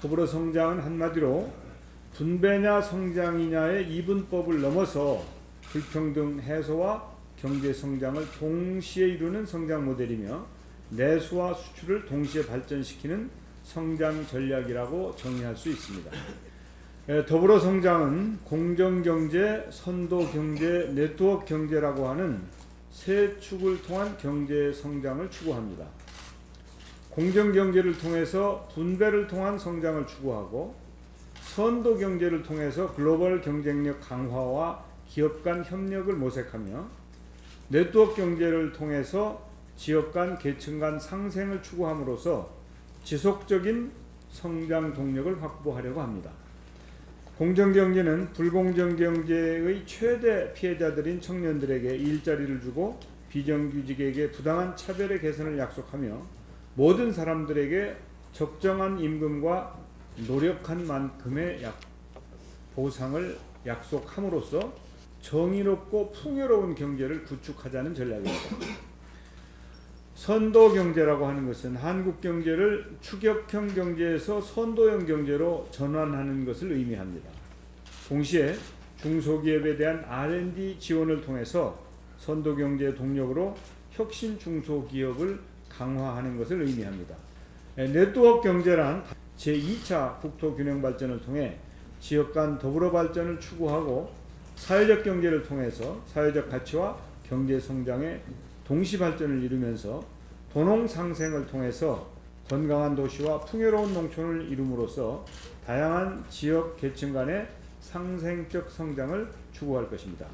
더불어 성장은 한마디로 분배냐 성장이냐의 이분법을 넘어서 불평등 해소와 경제 성장을 동시에 이루는 성장 모델이며 내수와 수출을 동시에 발전시키는 성장 전략이라고 정의할 수 있습니다. 에, 더불어 성장은 공정 경제, 선도 경제, 네트워크 경제라고 하는 세 축을 통한 경제 성장을 추구합니다. 공정 경제를 통해서 분배를 통한 성장을 추구하고 선도 경제를 통해서 글로벌 경쟁력 강화와 기업 간 협력을 모색하며 네트워크 경제를 통해서 지역 간 계층 간 상생을 추구함으로써 지속적인 성장 동력을 확보하려고 합니다. 공정 경제는 불공정 경제의 최대 피해자들인 청년들에게 일자리를 주고 비정규직에게 부당한 차별의 개선을 약속하며 모든 사람들에게 적정한 임금과 노력한 만큼의 약, 보상을 약속함으로써 정의롭고 풍요로운 경제를 구축하자는 전략입니다. 선도 경제라고 하는 것은 한국 경제를 추격형 경제에서 선도형 경제로 전환하는 것을 의미합니다. 동시에 중소기업에 대한 R&D 지원을 통해서 선도 경제의 동력으로 혁신 중소기업을 강화하는 것을 의미합니다. 에, 네트워크 경제란 제2차 국토 균형 발전을 통해 지역 간 더불어 발전을 추구하고 사회적 경제를 통해서 사회적 가치와 경제 성장의 동시 발전을 이루면서 도농 상생을 통해서 건강한 도시와 풍요로운 농촌을 이룸으로써 다양한 지역 계층 간의 상생적 성장을 추구할 것입니다.